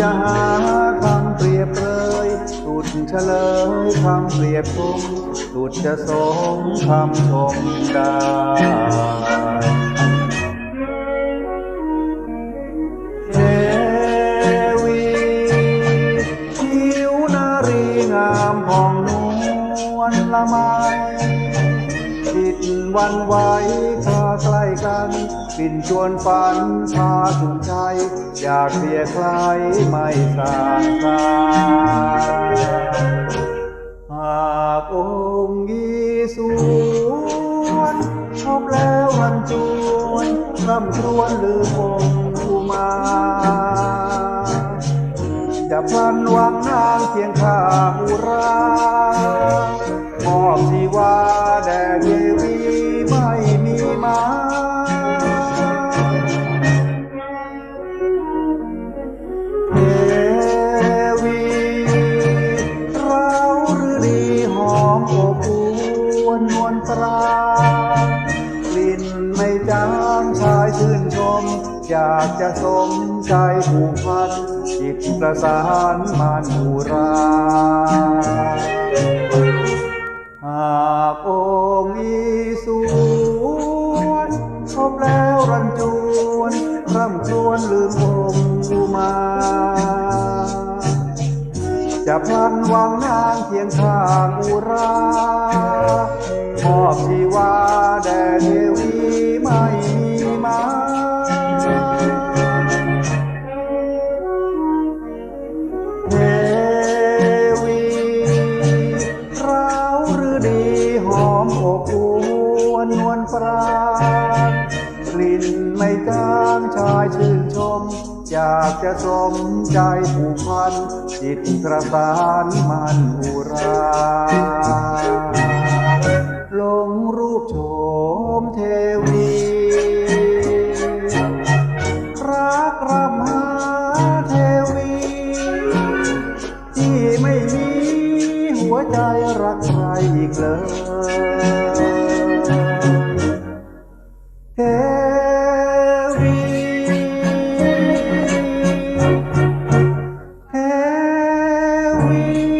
จะหาคำเปรียบเลยหลุดเฉลยคำเปรียบคมหลุดจะสมคำชงได้ละไม วันไหวคลาใกล้กันปิ่นชวนฝันพาสุขใจ อยากเสียใครไม่สางสายหากองค์ยีสวนชอบแล้วรันจวนร่ำครวญลืมองค์อุมาจะพลันวางนางเคียงข้างอุรา ตรา กลิ่นไม่จางชายชื่นชม อยากจะสมใจผูกพันจิตประสานมันอุราหากองค์อีสวนพบแล้วรันจวนร่ำครวญลืมองค์มา จะพลันวางนางเคียงข้างอุรา มอบชีวาแด่เทวีไม่มีมาเทวีเราหรือดีหอมอบอวนนวลปรางกลิ่นไม่จางชายชื่นชม อยากจะสมใจผูกพันจิตประสานมันอุราลงรููปโฉมเทวีรักรำหาเทวี ที่ไม่มีหัวใจรักใครอีกเลยเทวีเทวี